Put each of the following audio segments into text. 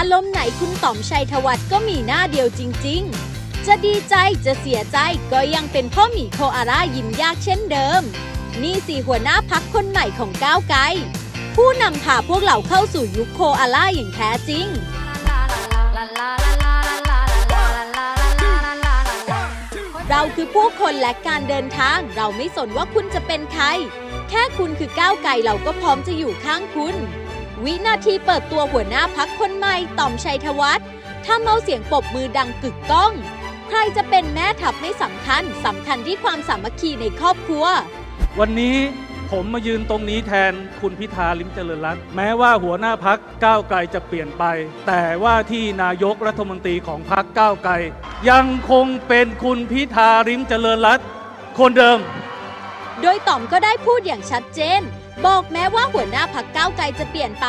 ารมณ์ไหนคุณต่อมชัยธวัฒน์ก็มีหน้าเดียวจริง ๆ จะดีใจจะเสียใจก็ยังเป็นพ่อหมีโคอาร่ายิ้มยากเช่นเดิม นี่สิหัวหน้าพักคนใหม่ของก้าวไกล ผู้นำพาพวกเราเข้าสู่ยุคโคอาล่าอย่างแท้จริงเราคือผู้คนและการเดินทาง เราไม่สนว่าคุณจะเป็นใคร แค่คุณคือก้าวไกลเราก็พร้อมจะอยู่ข้างคุณ วินาทีเปิดตัวหัวหน้าพักคนใหม่ต่อมชัยธวัฒน์ถ้าเมาเสียงปรบมือดังกึกก้อง ใครจะเป็นแม่ทัพไม่สำคัญสำคัญที่ความสามัคคีในครอบครัว วันนี้ผมมายืนตรงนี้แทนคุณพิธาลิมเจริญรัตน์แม้ว่าหัวหน้าพักก้าวไกลจะเปลี่ยนไป แต่ว่าที่นายกรัฐมนตรีของพักก้าวไกล ยังคงเป็นคุณพิธาลิมเจริญรัตน์คนเดิม โดยต่อมก็ได้พูดอย่างชัดเจน บอกแม้ว่าหัวหน้าพักก้าวไกลจะเปลี่ยนไป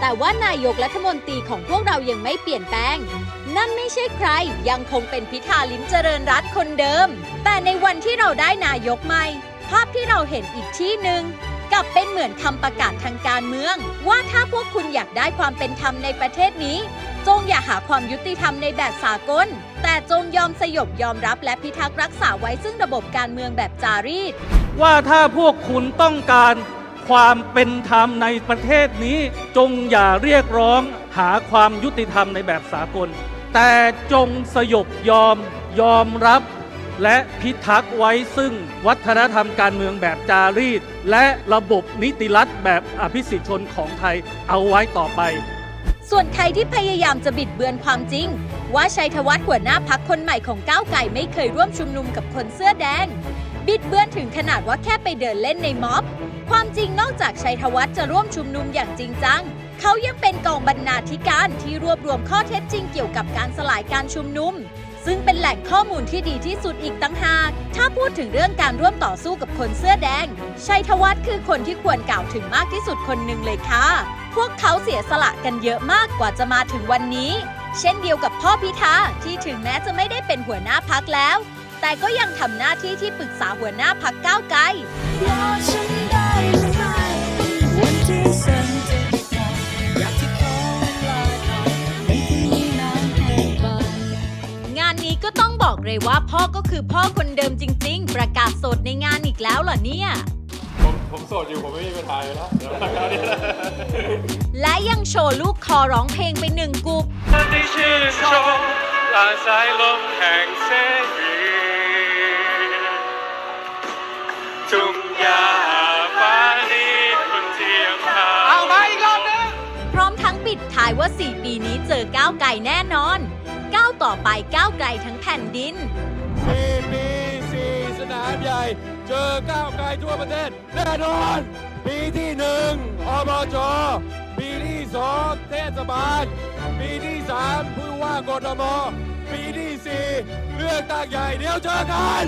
แต่ว่านายกรัฐมนตรีของพวกเรายังไม่เปลี่ยนแปลง นั่นไม่ใช่ใครยังคงเป็นพิธาลิ้มเจริญรัตคนเดิม แต่ในวันที่เราได้นายกใหม่ ภาพที่เราเห็นอีกที่หนึ่งกลับเป็นเหมือนคำประกาศทางการเมือง ว่าถ้าพวกคุณอยากได้ความเป็นธรรมในประเทศนี้ จงอย่าหาความยุติธรรมในแบบสากล แต่จงยอมสยบยอมรับและพิทักษ์รักษาไว้ซึ่งระบบการเมืองแบบจารีต ว่าถ้าพวกคุณต้องการความเป็นธรรมในประเทศนี้ จงอย่าเรียกร้องหาความยุติธรรมในแบบสากล แต่จงสยบยอมยอมรับ และพิทักษ์ไว้ซึ่งวัฒนธรรมการเมืองแบบจารีต และระบบนิติรัฐแบบอภิสิทธิชนของไทยเอาไว้ต่อไป ส่วนใครที่พยายามจะบิดเบือนความจริง ว่าชัยธวัฒน์หัวหน้าพักคนใหม่ของก้าวไก่ไม่เคยร่วมชุมนุมกับคนเสื้อแดง บิดเบือนถึงขนาดว่าแค่ไปเดินเล่นในม็อบ ความจริงนอกจากชัยธวัฒน์จะร่วมชุมนุมอย่างจริงจัง เขายังเป็นกองบรรณาธิการที่รวบรวมข้อเท็จจริงเกี่ยวกับการสลายการชุมนุม ซึ่งเป็นแหล่งข้อมูลที่ดีที่สุดอีกตั้งหาก ถ้าพูดถึงเรื่องการร่วมต่อสู้กับคนเสื้อแดง ชัยธวัฒน์คือคนที่ควรกล่าวถึงมากที่สุดคนหนึ่งเลยค่ะ พวกเขาเสียสละกันเยอะมากกว่าจะมาถึงวันนี้ เช่นเดียวกับพ่อพิธาที่ถึงแม้จะไม่ได้เป็นหัวหน้าพักแล้ว แต่ก็ยังทำหน้าที่ที่ปรึกษาหัวหน้าพักก้าวไกล เลยว่าพ่อก็คือพ่อคนเดิมจริง ๆ ประกาศโสดในงานอีกแล้วเหรอเนี่ย ผมผมโสดอยู่ผมไม่มีปัญหาอยู่แล้วเดี๋ยวคราวนี้นะและยังโชว์ลูกคอร้องเพลงไปหนึ่งกลุ่มได้ชื่นชมลานสายลมแห่งเสรีทุ่งหญ้าฟ้านี้คนเทียมทาเอามาอีกรอบนึงพร้อมทั้งปิดท้ายว่า 4 ปีนี้เจอก้าวไกลแน่นอนก้าว ต่อไปก้าวไกลทั้งแผ่นดิน สี่ปีสี่สนามใหญ่ เจอก้าวไกลทั่วประเทศ แน่นอน ปีที่หนึ่งอบจปีที่สองเทศบาล ปีที่สามผู้ว่ากทมปีที่สี่เลือกตั้งใหญ่เดี๋ยวเจอกัน